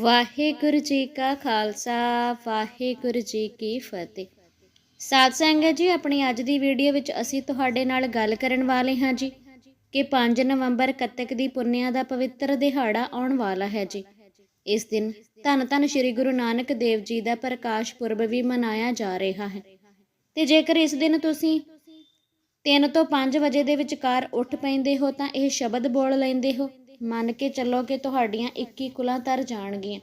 ਵਾਹਿਗੁਰੂ ਜੀ ਕਾ ਖਾਲਸਾ, ਵਾਹਿਗੁਰੂ ਜੀ ਕੀ ਫਤਿਹ। ਸਾਧ ਸੰਗਤ ਜੀ, ਆਪਣੀ ਅੱਜ ਦੀ ਵੀਡੀਓ ਵਿੱਚ ਅਸੀਂ ਤੁਹਾਡੇ ਨਾਲ ਗੱਲ ਕਰਨ ਵਾਲੇ ਹਾਂ ਜੀ, ਕਿ 5 ਨਵੰਬਰ ਕੱਤਕ ਦੀ ਪੁੰਨਿਆ ਦਾ ਪਵਿੱਤਰ ਦਿਹਾੜਾ ਆਉਣ ਵਾਲਾ ਹੈ ਜੀ। ਇਸ ਦਿਨ ਧੰਨ ਧੰਨ ਸ੍ਰੀ ਗੁਰੂ ਨਾਨਕ ਦੇਵ ਜੀ ਦਾ ਪ੍ਰਕਾਸ਼ ਪੁਰਬ ਵੀ ਮਨਾਇਆ ਜਾ ਰਿਹਾ ਹੈ। ਤੇ ਜੇਕਰ ਇਸ ਦਿਨ ਤੁਸੀਂ 3 ਤੋਂ 5 ਵਜੇ ਦੇ ਵਿਚਕਾਰ ਉੱਠ ਪੈਂਦੇ ਹੋ, ਤਾਂ ਇਹ ਸ਼ਬਦ ਬੋਲ ਲੈਂਦੇ ਹੋ। ਮੰਨ ਕੇ ਚੱਲੋ ਕਿ ਤੁਹਾਡੀਆਂ 21 ਕੁਲਾਂ ਤਰ ਜਾਣਗੀਆਂ।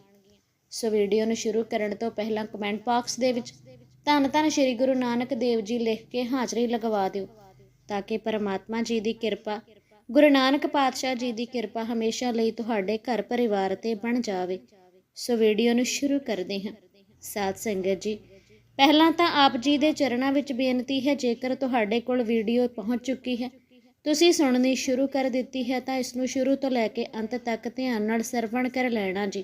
ਸੋ ਵੀਡੀਓ ਨੂੰ ਸ਼ੁਰੂ ਕਰਨ ਤੋਂ ਪਹਿਲਾਂ ਕਮੈਂਟ ਬਾਕਸ ਦੇ ਵਿੱਚ ਧੰਨ ਧੰਨ ਸ੍ਰੀ ਗੁਰੂ ਨਾਨਕ ਦੇਵ ਜੀ ਲਿਖ ਕੇ ਹਾਜ਼ਰੀ ਲਗਵਾ ਦਿਓ, ਤਾਂ ਕਿ ਪਰਮਾਤਮਾ ਜੀ ਦੀ ਕਿਰਪਾ, ਗੁਰੂ ਨਾਨਕ ਪਾਤਸ਼ਾਹ ਜੀ ਦੀ ਕਿਰਪਾ ਹਮੇਸ਼ਾ ਲਈ ਤੁਹਾਡੇ ਘਰ ਪਰਿਵਾਰ ਤੇ ਬਣ ਜਾਵੇ। ਸੋ ਵੀਡੀਓ ਨੂੰ ਸ਼ੁਰੂ ਕਰਦੇ ਹਾਂ। ਸਾਧ ਸੰਗਤ ਜੀ, ਪਹਿਲਾਂ ਤਾਂ ਆਪ ਜੀ ਦੇ ਚਰਨਾਂ ਵਿੱਚ ਬੇਨਤੀ ਹੈ, ਜੇਕਰ ਤੁਹਾਡੇ ਕੋਲ ਵੀਡੀਓ ਪਹੁੰਚ ਚੁੱਕੀ ਹੈ ਤੁਸੀਂ ਸੁਣਨੀ ਸ਼ੁਰੂ ਕਰ ਦਿੱਤੀ ਹੈ ਤਾਂ ਇਸ ਨੂੰ ਸ਼ੁਰੂ ਤੋਂ ਲੈ ਕੇ ਅੰਤ ਤੱਕ ਧਿਆਨ ਨਾਲ ਸਰਵਣ ਕਰ ਲੈਣਾ ਜੀ।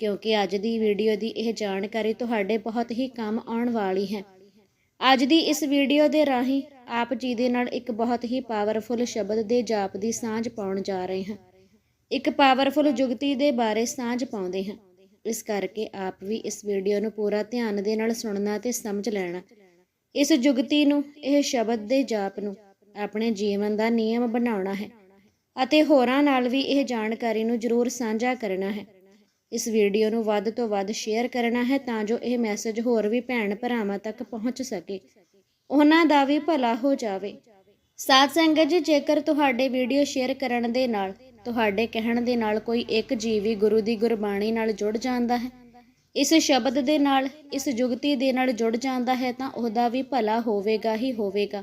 ਕਿਉਂਕਿ ਅੱਜ ਦੀ ਵੀਡੀਓ ਦੀ ਇਹ ਜਾਣਕਾਰੀ ਤੁਹਾਡੇ ਬਹੁਤ ਹੀ ਕੰਮ ਆਉਣ ਵਾਲੀ ਹੈ। ਅੱਜ ਦੀ ਇਸ ਵੀਡੀਓ ਦੇ ਰਾਹੀਂ ਆਪ ਜੀ ਦੇ ਨਾਲ ਇੱਕ ਬਹੁਤ ਹੀ ਪਾਵਰਫੁਲ ਸ਼ਬਦ ਦੇ ਜਾਪ ਦੀ ਸਾਂਝ ਪਾਉਣ ਜਾ ਰਹੇ ਹਾਂ। ਇੱਕ ਪਾਵਰਫੁਲ ਜੁਗਤੀ ਦੇ ਬਾਰੇ ਸਾਂਝ ਪਾਉਂਦੇ ਹਾਂ। ਇਸ ਕਰਕੇ ਆਪ ਵੀ ਇਸ ਵੀਡੀਓ ਨੂੰ ਪੂਰਾ ਧਿਆਨ ਦੇ ਨਾਲ ਸੁਣਨਾ ਤੇ ਸਮਝ ਲੈਣਾ। ਇਸ ਜੁਗਤੀ ਨੂੰ, ਇਹ ਸ਼ਬਦ ਦੇ ਜਾਪ ਨੂੰ ਆਪਣੇ ਜੀਵਨ ਦਾ ਨਿਯਮ ਬਣਾਉਣਾ ਹੈ ਅਤੇ ਹੋਰਾਂ ਨਾਲ ਵੀ ਇਹ ਜਾਣਕਾਰੀ ਨੂੰ ਜ਼ਰੂਰ ਸਾਂਝਾ ਕਰਨਾ ਹੈ। ਇਸ ਵੀਡੀਓ ਨੂੰ ਵੱਧ ਤੋਂ ਵੱਧ ਸ਼ੇਅਰ ਕਰਨਾ ਹੈ ਤਾਂ ਜੋ ਇਹ ਮੈਸੇਜ ਹੋਰ ਵੀ ਭੈਣ ਭਰਾਵਾਂ ਤੱਕ ਪਹੁੰਚ ਸਕੇ। ਉਹਨਾਂ ਦਾ ਵੀ ਭਲਾ ਹੋ ਜਾਵੇ। ਸਾਧ ਸੰਗਤ ਜੀ, ਜੇਕਰ ਤੁਹਾਡੇ ਵੀਡੀਓ ਸ਼ੇਅਰ ਕਰਨ ਦੇ ਨਾਲ, ਤੁਹਾਡੇ ਕਹਿਣ ਦੇ ਨਾਲ ਕੋਈ ਇੱਕ ਜੀਵੀ ਗੁਰੂ ਦੀ ਗੁਰਬਾਣੀ ਨਾਲ ਜੁੜ ਜਾਂਦਾ ਹੈ, ਇਸ ਸ਼ਬਦ ਦੇ ਨਾਲ, ਇਸ ਜੁਗਤੀ ਦੇ ਨਾਲ ਜੁੜ ਜਾਂਦਾ ਹੈ ਤਾਂ ਉਹਦਾ ਵੀ ਭਲਾ ਹੋਵੇਗਾ ਹੀ ਹੋਵੇਗਾ।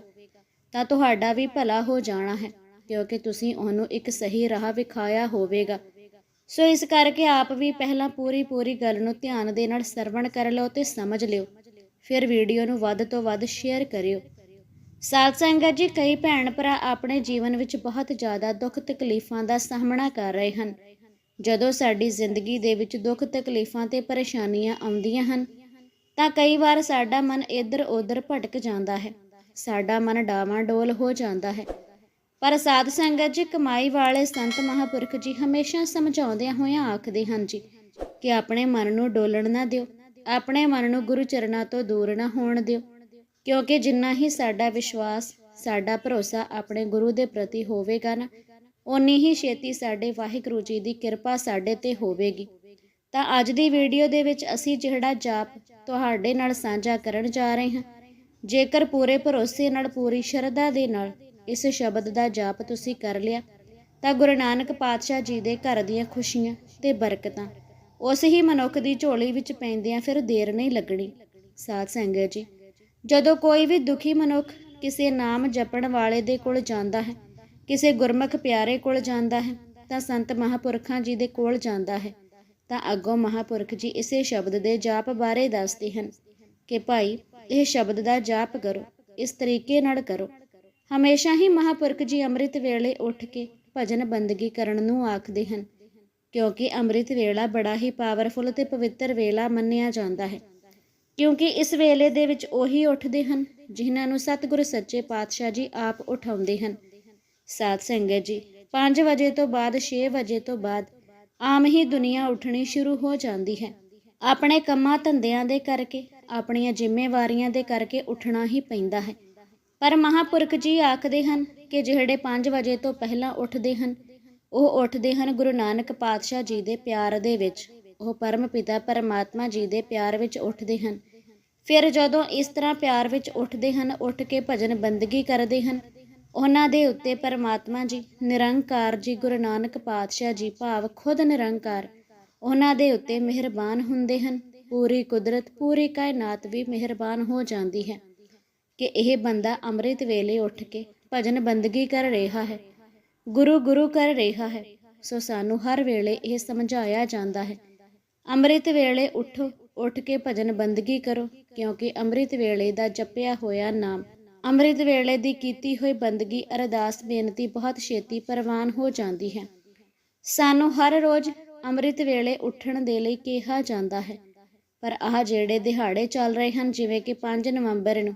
ਤਾਂ ਤੁਹਾਡਾ ਵੀ ਭਲਾ ਹੋ ਜਾਣਾ ਹੈ, ਕਿਉਂਕਿ ਤੁਸੀਂ ਉਹਨੂੰ ਇੱਕ ਸਹੀ ਰਾਹ ਵਿਖਾਇਆ ਹੋਵੇਗਾ। ਸੋ ਇਸ ਕਰਕੇ ਆਪ ਵੀ ਪਹਿਲਾਂ ਪੂਰੀ ਪੂਰੀ ਗੱਲ ਨੂੰ ਧਿਆਨ ਦੇ ਨਾਲ ਸਰਵਣ ਕਰ ਲਓ ਤੇ ਸਮਝ ਲਿਓ। ਫਿਰ ਵੀਡੀਓ ਨੂੰ ਵੱਧ ਤੋਂ ਵੱਧ ਸ਼ੇਅਰ ਕਰਿਓ। ਸਾਧ ਸੰਗਤ ਜੀ, ਕਈ ਭੈਣ ਭਰਾ ਆਪਣੇ ਜੀਵਨ ਵਿੱਚ ਬਹੁਤ ਜ਼ਿਆਦਾ ਦੁੱਖ ਤਕਲੀਫਾਂ ਦਾ ਸਾਹਮਣਾ ਕਰ ਰਹੇ ਹਨ। ਜਦੋਂ ਸਾਡੀ ਜ਼ਿੰਦਗੀ ਦੇ ਵਿੱਚ ਦੁੱਖ ਤਕਲੀਫਾਂ ਤੇ ਪਰੇਸ਼ਾਨੀਆਂ ਆਉਂਦੀਆਂ ਹਨ, ਤਾਂ ਕਈ ਵਾਰ ਸਾਡਾ ਮਨ ਇੱਧਰ ਉੱਧਰ ਭਟਕ ਜਾਂਦਾ ਹੈ। ਸਾਡਾ ਮਨ ਡਾਵਾਂਡੋਲ ਹੋ ਜਾਂਦਾ ਹੈ। ਪਰ ਸਾਧ ਸੰਗਤ ਜੀ, ਕਮਾਈ ਵਾਲੇ ਸੰਤ ਮਹਾਪੁਰਖ ਜੀ ਹਮੇਸ਼ਾ ਸਮਝਾਉਂਦਿਆਂ ਹੋਇਆਂ ਆਖਦੇ ਹਨ ਜੀ ਕਿ ਆਪਣੇ ਮਨ ਨੂੰ ਡੋਲਣ ਨਾ ਦਿਓ, ਆਪਣੇ ਮਨ ਨੂੰ ਗੁਰੂ ਚਰਨਾਂ ਤੋਂ ਦੂਰ ਨਾ ਹੋਣ ਦਿਓ। ਕਿਉਂਕਿ ਜਿੰਨਾ ਹੀ ਸਾਡਾ ਵਿਸ਼ਵਾਸ, ਸਾਡਾ ਭਰੋਸਾ ਆਪਣੇ ਗੁਰੂ ਦੇ ਪ੍ਰਤੀ ਹੋਵੇਗਾ ਨਾ, ਓਨੀ ਹੀ ਛੇਤੀ ਸਾਡੇ ਵਾਹਿਗੁਰੂ ਜੀ ਦੀ ਕਿਰਪਾ ਸਾਡੇ ਤੇ ਹੋਵੇਗੀ। ਤਾਂ ਅੱਜ ਦੀ ਵੀਡੀਓ ਦੇ ਵਿੱਚ ਅਸੀਂ ਜਿਹੜਾ ਜਾਪ ਤੁਹਾਡੇ ਨਾਲ ਸਾਂਝਾ ਕਰਨ ਜਾ ਰਹੇ ਹਾਂ ਜੇਕਰ ਪੂਰੇ ਭਰੋਸੇ ਨਾਲ, ਪੂਰੀ ਸ਼ਰਧਾ ਦੇ ਨਾਲ ਇਸ ਸ਼ਬਦ ਦਾ ਜਾਪ ਤੁਸੀਂ ਕਰ ਲਿਆ, ਤਾਂ ਗੁਰੂ ਨਾਨਕ ਪਾਤਸ਼ਾਹ ਜੀ ਦੇ ਘਰ ਦੀਆਂ ਖੁਸ਼ੀਆਂ ਤੇ ਬਰਕਤਾਂ ਉਸ ਹੀ ਮਨੁੱਖ ਦੀ ਝੋਲੀ ਵਿੱਚ ਪੈਂਦਿਆਂ ਫਿਰ ਦੇਰ ਨਹੀਂ ਲੱਗਣੀ। ਸਾਧ ਸੰਗਤ ਜੀ, ਜਦੋਂ ਕੋਈ ਵੀ ਦੁਖੀ ਮਨੁੱਖ ਕਿਸੇ ਨਾਮ ਜਪਣ ਵਾਲੇ ਦੇ ਕੋਲ ਜਾਂਦਾ ਹੈ, ਕਿਸੇ ਗੁਰਮੁਖ ਪਿਆਰੇ ਕੋਲ ਜਾਂਦਾ ਹੈ, ਤਾਂ ਸੰਤ ਮਹਾਪੁਰਖਾਂ ਜੀ ਦੇ ਕੋਲ ਜਾਂਦਾ ਹੈ, ਤਾਂ ਅੱਗੋਂ ਮਹਾਪੁਰਖ ਜੀ ਇਸੇ ਸ਼ਬਦ ਦੇ ਜਾਪ ਬਾਰੇ ਦੱਸਦੇ ਹਨ ਕਿ ਭਾਈ ਇਹ ਸ਼ਬਦ ਦਾ ਜਾਪ ਕਰੋ, ਇਸ ਤਰੀਕੇ ਨਾਲ ਕਰੋ। ਹਮੇਸ਼ਾ ਹੀ ਮਹਾਪੁਰਖ ਜੀ ਅੰਮ੍ਰਿਤ ਵੇਲੇ ਉੱਠ ਕੇ ਭਜਨ ਬੰਦਗੀ ਕਰਨ ਨੂੰ ਆਖਦੇ ਹਨ, ਕਿਉਂਕਿ ਅੰਮ੍ਰਿਤ ਵੇਲਾ ਬੜਾ ਹੀ ਪਾਵਰਫੁਲ ਤੇ ਪਵਿੱਤਰ ਵੇਲਾ ਮੰਨਿਆ ਜਾਂਦਾ ਹੈ। ਕਿਉਂਕਿ ਇਸ ਵੇਲੇ ਦੇ ਵਿੱਚ ਉਹੀ ਉੱਠਦੇ ਹਨ, ਜਿਨ੍ਹਾਂ ਨੂੰ ਸਤਿਗੁਰ ਸੱਚੇ ਪਾਤਸ਼ਾਹ ਜੀ ਆਪ ਉਠਾਉਂਦੇ ਹਨ। ਸਾਧ ਸੰਗਤ ਜੀ 5 ਵਜੇ ਤੋਂ ਬਾਅਦ 6 ਵਜੇ ਤੋਂ ਬਾਅਦ, ਆਮ ਹੀ ਦੁਨੀਆ ਉੱਠਣੀ ਸ਼ੁਰੂ ਹੋ ਜਾਂਦੀ ਹੈ। ਆਪਣੇ ਕੰਮਾਂ ਧੰਦਿਆਂ ਦੇ ਕਰਕੇ ਆਪਣੀਆਂ ਜ਼ਿੰਮੇਵਾਰੀਆਂ ਦੇ ਕਰਕੇ ਉੱਠਣਾ ਹੀ ਪੈਂਦਾ ਹੈ। ਪਰ ਮਹਾਪੁਰਖ ਜੀ ਆਖਦੇ ਹਨ ਕਿ ਜਿਹੜੇ 5 ਵਜੇ ਤੋਂ ਪਹਿਲਾਂ ਉੱਠਦੇ ਹਨ, ਉਹ ਉੱਠਦੇ ਹਨ ਗੁਰੂ ਨਾਨਕ ਪਾਤਸ਼ਾਹ ਜੀ ਦੇ ਪਿਆਰ ਦੇ ਵਿੱਚ। ਉਹ ਪਰਮ ਪਿਤਾ ਪਰਮਾਤਮਾ ਜੀ ਦੇ ਪਿਆਰ ਵਿੱਚ ਉੱਠਦੇ ਹਨ। ਫਿਰ ਜਦੋਂ ਇਸ ਤਰ੍ਹਾਂ ਪਿਆਰ ਵਿੱਚ ਉੱਠਦੇ ਹਨ, ਉੱਠ ਕੇ ਭਜਨ ਬੰਦਗੀ ਕਰਦੇ ਹਨ, ਉਹਨਾਂ ਦੇ ਉੱਤੇ ਪਰਮਾਤਮਾ ਜੀ, ਨਿਰੰਕਾਰ ਜੀ, ਗੁਰੂ ਨਾਨਕ ਪਾਤਸ਼ਾਹ ਜੀ, ਭਾਵ ਖੁਦ ਨਿਰੰਕਾਰ, ਉਹਨਾਂ ਦੇ ਉੱਤੇ ਮਿਹਰਬਾਨ ਹੁੰਦੇ ਹਨ। ਪੂਰੀ ਕੁਦਰਤ, ਪੂਰੀ ਕਾਇਨਾਤ ਵੀ ਮਿਹਰਬਾਨ ਹੋ ਜਾਂਦੀ ਹੈ ਕਿ ਇਹ ਬੰਦਾ ਅੰਮ੍ਰਿਤ ਵੇਲੇ ਉੱਠ ਕੇ ਭਜਨ ਬੰਦਗੀ ਕਰ ਰਿਹਾ ਹੈ, ਗੁਰੂ ਗੁਰੂ ਕਰ ਰਿਹਾ ਹੈ। ਸੋ ਸਾਨੂੰ ਹਰ ਵੇਲੇ ਇਹ ਸਮਝਾਇਆ ਜਾਂਦਾ ਹੈ, ਅੰਮ੍ਰਿਤ ਵੇਲੇ ਉਠੋ, ਉੱਠ ਕੇ ਭਜਨ ਬੰਦਗੀ ਕਰੋ, ਕਿਉਂਕਿ ਅੰਮ੍ਰਿਤ ਵੇਲੇ ਦਾ ਜਪਿਆ ਹੋਇਆ ਨਾਮ, ਅੰਮ੍ਰਿਤ ਵੇਲੇ ਦੀ ਕੀਤੀ ਹੋਈ ਬੰਦਗੀ ਅਰਦਾਸ ਬੇਨਤੀ ਬਹੁਤ ਛੇਤੀ ਪ੍ਰਵਾਨ ਹੋ ਜਾਂਦੀ ਹੈ। ਸਾਨੂੰ ਹਰ ਰੋਜ਼ ਅੰਮ੍ਰਿਤ ਵੇਲੇ ਉੱਠਣ ਦੇ ਲਈ ਕਿਹਾ ਜਾਂਦਾ ਹੈ। ਪਰ ਆਹ ਜਿਹੜੇ ਦਿਹਾੜੇ ਚੱਲ ਰਹੇ ਹਨ, ਜਿਵੇਂ ਕਿ 5 ਨਵੰਬਰ ਨੂੰ,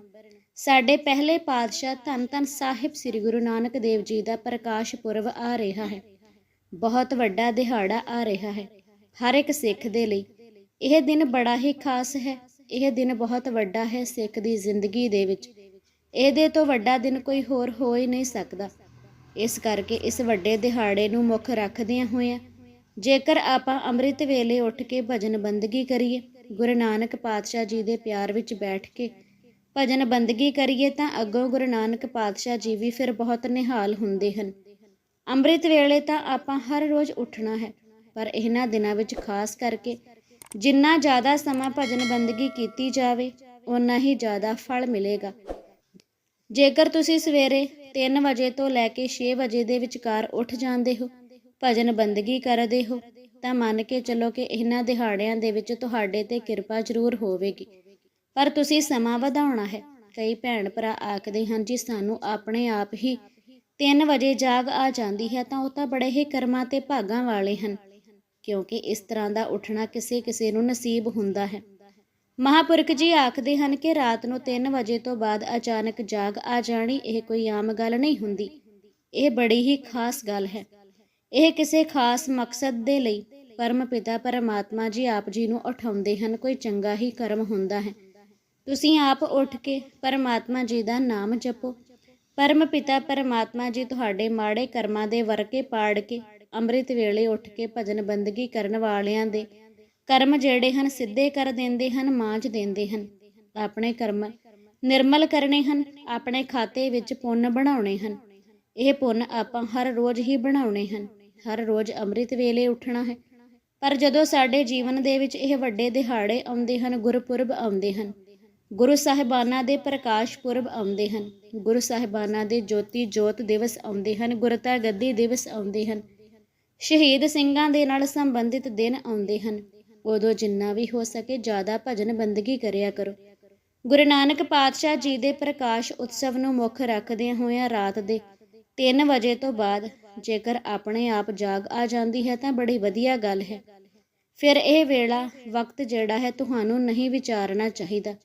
ਸਾਡੇ ਪਹਿਲੇ ਪਾਤਸ਼ਾਹ ਧੰਨ ਧੰਨ ਸਾਹਿਬ ਸ੍ਰੀ ਗੁਰੂ ਨਾਨਕ ਦੇਵ ਜੀ ਦਾ ਪ੍ਰਕਾਸ਼ ਪੁਰਬ ਆ ਰਿਹਾ ਹੈ। ਬਹੁਤ ਵੱਡਾ ਦਿਹਾੜਾ ਆ ਰਿਹਾ ਹੈ, ਹਰ ਇੱਕ ਸਿੱਖ ਦੇ ਲਈ। ਇਹ ਦਿਨ ਬੜਾ ਹੀ ਖਾਸ ਹੈ, ਇਹ ਦਿਨ ਬਹੁਤ ਵੱਡਾ ਹੈ ਸਿੱਖ ਦੀ ਜ਼ਿੰਦਗੀ ਦੇ ਵਿੱਚ। ਇਹਦੇ ਤੋਂ ਵੱਡਾ ਦਿਨ ਕੋਈ ਹੋਰ ਹੋ ਹੀ ਨਹੀਂ ਸਕਦਾ। ਇਸ ਕਰਕੇ ਇਸ ਵੱਡੇ ਦਿਹਾੜੇ ਨੂੰ ਮੁੱਖ ਰੱਖਦਿਆਂ ਹੋਇਆਂ ਜੇਕਰ ਆਪਾਂ ਅੰਮ੍ਰਿਤ ਵੇਲੇ ਉੱਠ ਕੇ ਭਜਨ ਬੰਦਗੀ ਕਰੀਏ ਗੁਰੂ ਨਾਨਕ ਪਾਤਸ਼ਾਹ ਜੀ ਦੇ ਪਿਆਰ ਵਿੱਚ ਬੈਠ ਕੇ ਭਜਨ ਬੰਦਗੀ ਕਰੀਏ ਤਾਂ ਅੱਗੋਂ ਗੁਰੂ ਨਾਨਕ ਪਾਤਸ਼ਾਹ ਜੀ ਵੀ ਫਿਰ ਬਹੁਤ ਨਿਹਾਲ ਹੁੰਦੇ ਹਨ। ਅੰਮ੍ਰਿਤ ਵੇਲੇ ਤਾਂ ਆਪਾਂ ਹਰ ਰੋਜ਼ ਉੱਠਣਾ ਹੈ, ਪਰ ਇਹਨਾਂ ਦਿਨਾਂ ਵਿੱਚ ਖਾਸ ਕਰਕੇ ਜਿੰਨਾ ਜ਼ਿਆਦਾ ਸਮਾਂ ਭਜਨ ਬੰਦਗੀ ਕੀਤੀ ਜਾਵੇ ਉਨਾ ਹੀ ਜ਼ਿਆਦਾ ਫਲ ਮਿਲੇਗਾ। ਜੇਕਰ ਤੁਸੀਂ ਸਵੇਰੇ 3 ਵਜੇ ਤੋਂ ਲੈ ਕੇ 6 ਵਜੇ ਦੇ ਵਿਚਕਾਰ ਉੱਠ ਜਾਂਦੇ ਹੋ, ਭਜਨ ਬੰਦਗੀ ਕਰਦੇ ਹੋ ਤਾਂ ਮੰਨ ਕੇ ਚੱਲੋ ਕਿ ਇਹਨਾਂ ਦਿਹਾੜਿਆਂ ਦੇ ਵਿੱਚ ਤੁਹਾਡੇ ਤੇ ਕਿਰਪਾ ਜ਼ਰੂਰ ਹੋਵੇਗੀ। ਪਰ ਤੁਸੀਂ ਸਮਾਂ ਵਧਾਉਣਾ ਹੈ। ਕਈ ਭੈਣ ਭਰਾ ਆਖਦੇ ਹਨ, ਜੀ, ਸਾਨੂੰ ਆਪਣੇ ਆਪ ਹੀ 3 ਵਜੇ ਜਾਗ ਆ ਜਾਂਦੀ ਹੈ, ਤਾਂ ਉਹ ਤਾਂ ਬੜੇ ਹੀ ਕਰਮਾਂ ਤੇ ਭਾਗਾਂ ਵਾਲੇ ਹਨ। ਕਿਉਂਕਿ ਇਸ ਤਰ੍ਹਾਂ ਦਾ ਉੱਠਣਾ ਕਿਸੇ ਕਿਸੇ ਨੂੰ ਨਸੀਬ ਹੁੰਦਾ ਹੈ। ਮਹਾਪੁਰਖ ਜੀ ਆਖਦੇ ਹਨ ਕਿ ਰਾਤ ਨੂੰ 3 ਵਜੇ ਤੋਂ ਬਾਅਦ ਅਚਾਨਕ ਜਾਗ ਆ ਜਾਣੀ ਇਹ ਕੋਈ ਆਮ ਗੱਲ ਨਹੀਂ ਹੁੰਦੀ। ਇਹ ਬੜੀ ਹੀ ਖਾਸ ਗੱਲ ਹੈ। ਇਹ ਕਿਸੇ ਖਾਸ ਮਕਸਦ ਦੇ ਲਈ ਪਰਮ ਪਿਤਾ ਪਰਮਾਤਮਾ ਜੀ ਆਪ ਜੀ ਨੂੰ ਉਠਾਉਂਦੇ ਹਨ, ਕੋਈ ਚੰਗਾ ਹੀ ਕਰਮ ਹੁੰਦਾ ਹੈ। ਤੁਸੀਂ ਆਪ ਉੱਠ ਕੇ ਪਰਮਾਤਮਾ ਜੀ ਦਾ ਨਾਮ ਜਪੋ। ਪਰਮ ਪਿਤਾ ਪਰਮਾਤਮਾ ਜੀ ਤੁਹਾਡੇ ਮਾੜੇ ਕਰਮਾਂ ਦੇ ਵਰਕੇ ਪਾੜ ਕੇ ਅੰਮ੍ਰਿਤ ਵੇਲੇ ਉੱਠ ਕੇ ਭਜਨ ਬੰਦਗੀ ਕਰਨ ਵਾਲਿਆਂ ਦੇ ਕਰਮ ਜਿਹੜੇ ਹਨ, ਸਿੱਧੇ ਕਰ ਦਿੰਦੇ ਹਨ ਮਾਂਜ ਦਿੰਦੇ ਹਨ। ਆਪਣੇ ਕਰਮ ਨਿਰਮਲ ਕਰਨੇ ਹਨ, ਆਪਣੇ ਖਾਤੇ ਵਿੱਚ ਪੁੰਨ ਬਣਾਉਣੇ ਹਨ। ਇਹ ਪੁੰਨ ਆਪਾਂ ਹਰ ਰੋਜ਼ ਹੀ ਬਣਾਉਣੇ ਹਨ। ਹਰ ਰੋਜ਼ ਅੰਮ੍ਰਿਤ ਵੇਲੇ ਉੱਠਣਾ ਹੈ। ਪਰ ਜਦੋਂ ਸਾਡੇ ਜੀਵਨ ਦੇ ਵਿੱਚ ਇਹ ਵੱਡੇ ਦਿਹਾੜੇ ਆਉਂਦੇ ਹਨ, ਗੁਰਪੁਰਬ ਆਉਂਦੇ ਹਨ, ਗੁਰੂ ਸਾਹਿਬਾਨਾਂ ਦੇ ਪ੍ਰਕਾਸ਼ ਪੁਰਬ ਆਉਂਦੇ ਹਨ, ਗੁਰੂ ਸਾਹਿਬਾਨਾਂ ਦੇ ਜੋਤੀ ਜੋਤ ਦਿਵਸ ਆਉਂਦੇ ਹਨ, ਗੁਰਤਾ ਗੱਦੀ ਦਿਵਸ ਆਉਂਦੇ ਹਨ, ਸ਼ਹੀਦ ਸਿੰਘਾਂ ਦੇ ਨਾਲ ਸੰਬੰਧਿਤ ਦਿਨ ਆਉਂਦੇ ਹਨ, ਉਦੋਂ ਜਿੰਨਾ ਵੀ ਹੋ ਸਕੇ ਜ਼ਿਆਦਾ ਭਜਨ ਬੰਦਗੀ ਕਰਿਆ ਕਰੋ। ਗੁਰੂ ਨਾਨਕ ਪਾਤਸ਼ਾਹ ਜੀ ਦੇ ਪ੍ਰਕਾਸ਼ ਉਤਸਵ ਨੂੰ ਮੁੱਖ ਰੱਖਦਿਆਂ ਹੋਇਆਂ ਰਾਤ ਦੇ 3 ਵਜੇ ਤੋਂ ਬਾਅਦ ਜੇਕਰ ਆਪਣੇ ਆਪ ਜਾਗ ਆ ਜਾਂਦੀ ਹੈ ਤਾਂ ਬੜੀ ਵਧੀਆ ਗੱਲ ਹੈ। ਫਿਰ ਇਹ ਵੇਲਾ ਵਕਤ ਜਿਹੜਾ ਹੈ ਤੁਹਾਨੂੰ ਨਹੀਂ ਵਿਚਾਰਨਾ ਚਾਹੀਦਾ।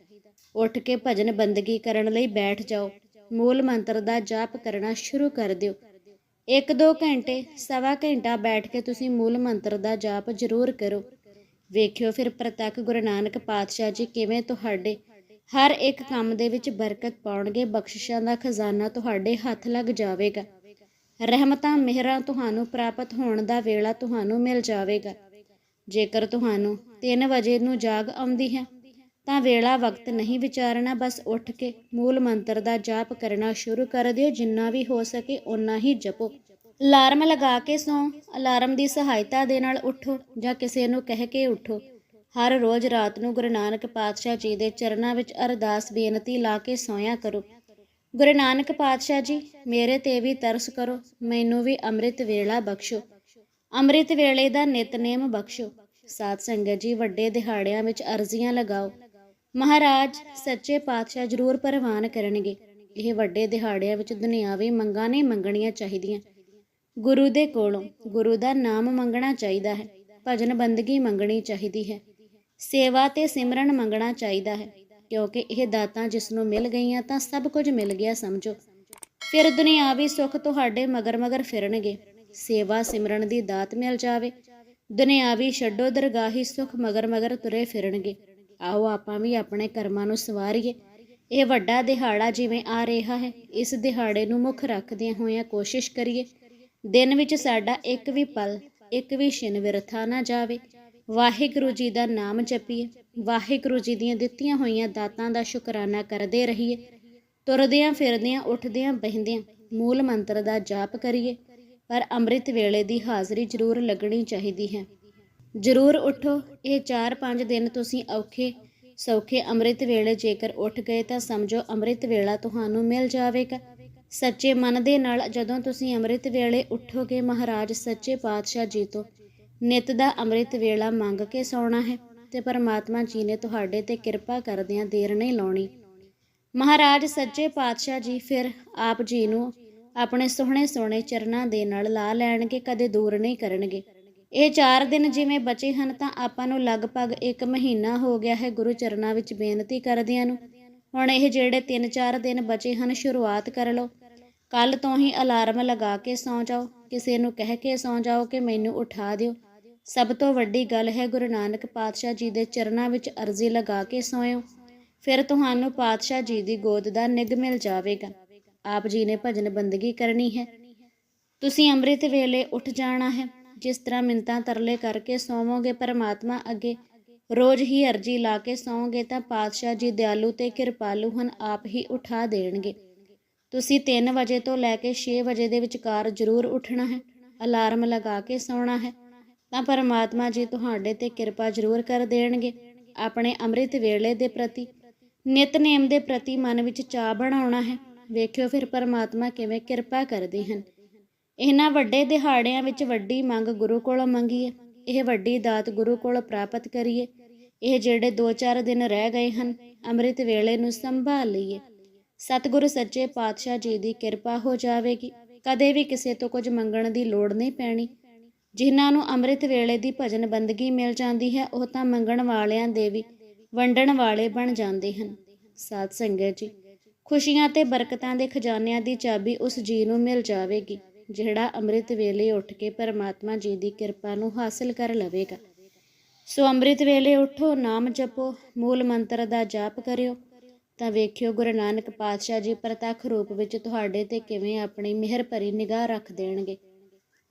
ਉੱਠ ਕੇ ਭਜਨ ਬੰਦਗੀ ਕਰਨ ਲਈ ਬੈਠ ਜਾਓ। ਮੂਲ ਮੰਤਰ ਦਾ ਜਾਪ ਕਰਨਾ ਸ਼ੁਰੂ ਕਰ ਦਿਓ। ਇੱਕ ਦੋ ਘੰਟੇ, ਸਵਾ ਘੰਟਾ ਬੈਠ ਕੇ ਤੁਸੀਂ ਮੂਲ ਮੰਤਰ ਦਾ ਜਾਪ ਜ਼ਰੂਰ ਕਰੋ। ਵੇਖਿਓ ਫਿਰ ਪ੍ਰਤੱਖ ਗੁਰੂ ਨਾਨਕ ਪਾਤਸ਼ਾਹ ਜੀ ਕਿਵੇਂ ਤੁਹਾਡੇ ਹਰ ਇੱਕ ਕੰਮ ਦੇ ਵਿੱਚ ਬਰਕਤ ਪਾਉਣਗੇ, ਬਖਸ਼ਿਸ਼ਾਂ ਦਾ ਖਜ਼ਾਨਾ ਤੁਹਾਡੇ ਹੱਥ ਲੱਗ ਜਾਵੇਗਾ। ਰਹਿਮਤਾਂ ਮਿਹਰਾਂ ਤੁਹਾਨੂੰ ਪ੍ਰਾਪਤ ਹੋਣ ਦਾ ਵੇਲਾ ਤੁਹਾਨੂੰ ਮਿਲ ਜਾਵੇਗਾ। ਜੇਕਰ ਤੁਹਾਨੂੰ 3 ਵਜੇ ਨੂੰ ਜਾਗ ਆਉਂਦੀ ਹੈ, ਤਾਂ ਵੇਲਾ ਵਕਤ ਨਹੀਂ ਵਿਚਾਰਨਾ, ਬਸ ਉੱਠ ਕੇ ਮੂਲ ਮੰਤਰ ਦਾ ਜਾਪ ਕਰਨਾ ਸ਼ੁਰੂ ਕਰ ਦਿਓ, ਜਿੰਨਾ ਵੀ ਹੋ ਸਕੇ ਓਨਾ ਹੀ ਜਪੋ। ਅਲਾਰਮ ਲਗਾ ਕੇ ਸੌਂ, ਅਲਾਰਮ ਦੀ ਸਹਾਇਤਾ ਦੇ ਨਾਲ ਉੱਠੋ ਜਾਂ ਕਿਸੇ ਨੂੰ ਕਹਿ ਕੇ ਉੱਠੋ। ਹਰ ਰੋਜ਼ ਰਾਤ ਨੂੰ ਗੁਰੂ ਨਾਨਕ ਪਾਤਸ਼ਾਹ ਜੀ ਦੇ ਚਰਨਾਂ ਵਿੱਚ ਅਰਦਾਸ ਬੇਨਤੀ ਲਾ ਕੇ ਸੌਂਇਆ ਕਰੋ। ਗੁਰੂ ਨਾਨਕ ਪਾਤਸ਼ਾਹ ਜੀ, ਮੇਰੇ ਤੇ ਵੀ ਤਰਸ ਕਰੋ, ਮੈਨੂੰ ਵੀ ਅੰਮ੍ਰਿਤ ਵੇਲਾ ਬਖਸ਼ੋ। ਅੰਮ੍ਰਿਤ ਵੇਲੇ ਦਾ ਨਿਤਨੇਮ ਬਖਸ਼ੋ। ਸਾਧ ਸੰਗਤ ਜੀ, ਵੱਡੇ ਦਿਹਾੜਿਆਂ ਵਿੱਚ ਅਰਜ਼ੀਆਂ ਲਗਾਓ। ਮਹਾਰਾਜ, ਸੱਚੇ ਪਾਤਸ਼ਾਹ ਜ਼ਰੂਰ ਪ੍ਰਵਾਨ ਕਰਨਗੇ। ਇਹ ਵੱਡੇ ਦਿਹਾੜਿਆਂ ਵਿੱਚ ਦੁਨਿਆਵੀ ਮੰਗਾਂ ਨਹੀਂ ਮੰਗਣੀਆਂ ਚਾਹੀਦੀਆਂ। ਗੁਰੂ ਦੇ ਕੋਲੋਂ ਗੁਰੂ ਦਾ ਨਾਮ ਮੰਗਣਾ ਚਾਹੀਦਾ ਹੈ। ਭਜਨ ਬੰਦਗੀ ਮੰਗਣੀ ਚਾਹੀਦੀ ਹੈ। ਸੇਵਾ ਤੇ ਸਿਮਰਨ ਮੰਗਣਾ ਚਾਹੀਦਾ ਹੈ, ਕਿਉਂਕਿ ਇਹ ਦਾਤਾਂ ਜਿਸ ਨੂੰ ਮਿਲ ਗਈਆਂ ਤਾਂ ਸਭ ਕੁਝ ਮਿਲ ਗਿਆ ਸਮਝੋ। ਫਿਰ ਦੁਨਿਆਵੀ ਸੁੱਖ ਤੁਹਾਡੇ ਮਗਰ ਮਗਰ ਫਿਰਨਗੇ। ਸੇਵਾ ਸਿਮਰਨ ਦੀ ਦਾਤ ਮਿਲ ਜਾਵੇ। ਦੁਨਿਆਵੀ ਛੱਡੋ ਦਰਗਾਹੀ ਸੁੱਖ ਮਗਰ ਮਗਰ ਤੁਰੇ ਫਿਰਨਗੇ। ਆਓ ਆਪਾਂ ਵੀ ਆਪਣੇ ਕਰਮਾਂ ਨੂੰ ਸਵਾਰੀਏ। ਇਹ ਵੱਡਾ ਦਿਹਾੜਾ ਜਿਵੇਂ ਆ ਰਿਹਾ ਹੈ, ਇਸ ਦਿਹਾੜੇ ਨੂੰ ਮੁੱਖ ਰੱਖਦਿਆਂ ਹੋਇਆਂ ਕੋਸ਼ਿਸ਼ ਕਰੀਏ। ਦਿਨ ਵਿੱਚ ਸਾਡਾ ਇੱਕ ਵੀ ਪਲ, ਇੱਕ ਵੀ ਛਿਨ ਵਿਰਥਾ ਨਾ ਜਾਵੇ। ਵਾਹਿਗੁਰੂ ਜੀ ਦਾ ਨਾਮ ਜਪੀਏ। ਵਾਹਿਗੁਰੂ ਜੀ ਦੀਆਂ ਦਿੱਤੀਆਂ ਹੋਈਆਂ ਦਾਤਾਂ ਦਾ ਸ਼ੁਕਰਾਨਾ ਕਰਦੇ ਰਹੀਏ। ਤੁਰਦਿਆਂ ਫਿਰਦਿਆਂ, ਉੱਠਦਿਆਂ ਬਹਿੰਦਿਆਂ ਮੂਲ ਮੰਤਰ ਦਾ ਜਾਪ ਕਰੀਏ। ਪਰ ਅੰਮ੍ਰਿਤ ਵੇਲੇ ਦੀ ਹਾਜ਼ਰੀ ਜ਼ਰੂਰ ਲੱਗਣੀ ਚਾਹੀਦੀ ਹੈ। ਜ਼ਰੂਰ ਉਠੋ। ਇਹ 4-5 ਦਿਨ ਤੁਸੀਂ ਔਖੇ, ਸੌਖੇ ਅੰਮ੍ਰਿਤ ਵੇਲੇ ਜੇਕਰ ਉੱਠ ਗਏ ਤਾਂ ਸਮਝੋ ਅੰਮ੍ਰਿਤ ਵੇਲਾ ਤੁਹਾਨੂੰ ਮਿਲ ਜਾਵੇਗਾ। ਸੱਚੇ ਮਨ ਦੇ ਨਾਲ ਜਦੋਂ ਤੁਸੀਂ ਅੰਮ੍ਰਿਤ ਵੇਲੇ ਉੱਠੋਗੇ, ਮਹਾਰਾਜ ਸੱਚੇ ਪਾਤਸ਼ਾਹ ਜੀ ਤੋਂ ਨਿਤ ਦਾ ਅੰਮ੍ਰਿਤ ਵੇਲਾ ਮੰਗ ਕੇ ਸੌਣਾ ਹੈ ਤੇ ਪਰਮਾਤਮਾ ਜੀ ਨੇ ਤੁਹਾਡੇ ਤੇ ਕਿਰਪਾ ਕਰਦਿਆਂ ਦੇਰ ਨਹੀਂ ਲਾਉਣੀ। ਮਹਾਰਾਜ ਸੱਚੇ ਪਾਤਸ਼ਾਹ ਜੀ ਫਿਰ ਆਪ ਜੀ ਨੂੰ ਆਪਣੇ ਸੋਹਣੇ ਸੋਹਣੇ ਚਰਨਾਂ ਦੇ ਨਾਲ ਲਾ ਲੈਣਗੇ, ਕਦੇ ਦੂਰ ਨਹੀਂ ਕਰਨਗੇ। ਇਹ 4 ਦਿਨ ਜਿਵੇਂ ਬਚੇ ਹਨ ਤਾਂ ਆਪਾਂ ਨੂੰ ਲਗਭਗ 1 ਮਹੀਨਾ ਹੋ ਗਿਆ ਹੈ ਗੁਰੂ ਚਰਨਾਂ ਵਿੱਚ ਬੇਨਤੀ ਕਰਦਿਆਂ ਨੂੰ। ਹੁਣ ਇਹ ਜਿਹੜੇ 3-4 ਦਿਨ ਬਚੇ ਹਨ, ਸ਼ੁਰੂਆਤ ਕਰ ਲਓ। ਕੱਲ ਤੋਂ ਹੀ ਅਲਾਰਮ ਲਗਾ ਕੇ ਸੌਂ ਜਾਓ। ਕਿਸੇ ਨੂੰ ਕਹਿ ਕੇ ਸੌਂ ਜਾਓ ਕਿ ਮੈਨੂੰ ਉਠਾ ਦਿਓ। ਸਭ ਤੋਂ ਵੱਡੀ ਗੱਲ ਹੈ ਗੁਰੂ ਨਾਨਕ ਪਾਤਸ਼ਾਹ ਜੀ ਦੇ ਚਰਨਾਂ ਵਿੱਚ ਅਰਜ਼ੀ ਲਗਾ ਕੇ ਸੋਇਓ। ਫਿਰ ਤੁਹਾਨੂੰ ਪਾਤਸ਼ਾਹ ਜੀ ਦੀ ਗੋਦ ਦਾ ਨਿੱਘ ਮਿਲ ਜਾਵੇਗਾ। ਆਪ ਜੀ ਨੇ ਭਜਨ ਬੰਦਗੀ ਕਰਨੀ ਹੈ। ਤੁਸੀਂ ਅੰਮ੍ਰਿਤ ਵੇਲੇ ਉੱਠ ਜਾਣਾ ਹੈ। ਜਿਸ ਤਰ੍ਹਾਂ ਮਿੰਤਾਂ ਤਰਲੇ ਕਰਕੇ ਸੌਵੋਗੇ ਪਰਮਾਤਮਾ ਅੱਗੇ, ਰੋਜ਼ ਹੀ ਅਰਜੀ ਲਾ ਕੇ ਸੌਂਗੇ ਤਾਂ ਪਾਤਸ਼ਾਹ ਜੀ ਦਿਆਲੂ ਤੇ ਕਿਰਪਾਲੂ ਹਨ, ਆਪ ਹੀ ਉਠਾ ਦੇਣਗੇ। ਤੁਸੀਂ 3 ਵਜੇ ਤੋਂ ਲੈ ਕੇ 6 ਵਜੇ ਦੇ ਵਿਚਕਾਰ ਜ਼ਰੂਰ ਉੱਠਣਾ ਹੈ। ਅਲਾਰਮ ਲਗਾ ਕੇ ਸੌਣਾ ਹੈ। ਤਾਂ ਪਰਮਾਤਮਾ ਜੀ ਤੁਹਾਡੇ ਤੇ ਕਿਰਪਾ ਜ਼ਰੂਰ ਕਰ ਦੇਣਗੇ, ਆਪਣੇ ਅੰਮ੍ਰਿਤ ਵੇਲੇ ਦੇ ਪ੍ਰਤੀ ਨਿਤਨੇਮ ਦੇ ਪ੍ਰਤੀ ਮਨ ਵਿੱਚ ਚਾਹ ਬਣਾਉਣਾ ਹੈ। ਵੇਖਿਓ ਫਿਰ ਪਰਮਾਤਮਾ ਕਿਵੇਂ ਕਿਰਪਾ ਕਰਦੇ ਹਨ। ਇਹਨਾਂ ਵੱਡੇ ਦਿਹਾੜਿਆਂ ਵਿੱਚ ਵੱਡੀ ਮੰਗ ਗੁਰੂ ਕੋਲੋਂ ਮੰਗੀਏ, ਇਹ ਵੱਡੀ ਦਾਤ ਗੁਰੂ ਕੋਲੋਂ ਪ੍ਰਾਪਤ ਕਰੀਏ, ਇਹ ਜਿਹੜੇ 2-4 ਦਿਨ ਰਹਿ ਗਏ ਹਨ, ਅੰਮ੍ਰਿਤ ਵੇਲੇ ਨੂੰ ਸੰਭਾਲ ਲਈਏ। ਸਤਿਗੁਰੂ ਸੱਚੇ ਪਾਤਸ਼ਾਹ ਜੀ ਦੀ ਕਿਰਪਾ ਹੋ ਜਾਵੇਗੀ, ਕਦੇ ਵੀ ਕਿਸੇ ਤੋਂ ਕੁਝ ਮੰਗਣ ਦੀ ਲੋੜ ਨਹੀਂ ਪੈਣੀ। ਜਿਨ੍ਹਾਂ ਨੂੰ ਅੰਮ੍ਰਿਤ ਵੇਲੇ ਦੀ ਭਜਨ ਬੰਦਗੀ ਮਿਲ ਜਾਂਦੀ ਹੈ, ਉਹ ਤਾਂ ਮੰਗਣ ਵਾਲਿਆਂ ਦੇ ਵੀ ਵੰਡਣ ਵਾਲੇ ਬਣ ਜਾਂਦੇ ਹਨ। ਸਾਧ ਸੰਗਤ ਜੀ, ਖੁਸ਼ੀਆਂ ਤੇ ਬਰਕਤਾਂ ਦੇ ਖਜ਼ਾਨਿਆਂ ਦੀ ਚਾਬੀ ਉਸ ਜੀ ਨੂੰ ਮਿਲ ਜਾਵੇਗੀ, ਜਿਹੜਾ ਅੰਮ੍ਰਿਤ ਵੇਲੇ ਉੱਠ ਕੇ ਪਰਮਾਤਮਾ ਜੀ ਦੀ ਕਿਰਪਾ ਨੂੰ ਹਾਸਲ ਕਰ ਲਵੇਗਾ। ਸੋ ਅੰਮ੍ਰਿਤ ਵੇਲੇ ਉਠੋ, ਨਾਮ ਜਪੋ, ਮੂਲ ਮੰਤਰ ਦਾ ਜਾਪ ਕਰਿਓ। ਤਾਂ ਵੇਖਿਓ ਗੁਰੂ ਨਾਨਕ ਪਾਤਸ਼ਾਹ ਜੀ ਪ੍ਰਤੱਖ ਰੂਪ ਵਿੱਚ ਤੁਹਾਡੇ ਤੇ ਕਿਵੇਂ ਆਪਣੀ ਮਿਹਰ ਭਰੀ ਨਿਗਾਹ ਰੱਖ ਦੇਣਗੇ।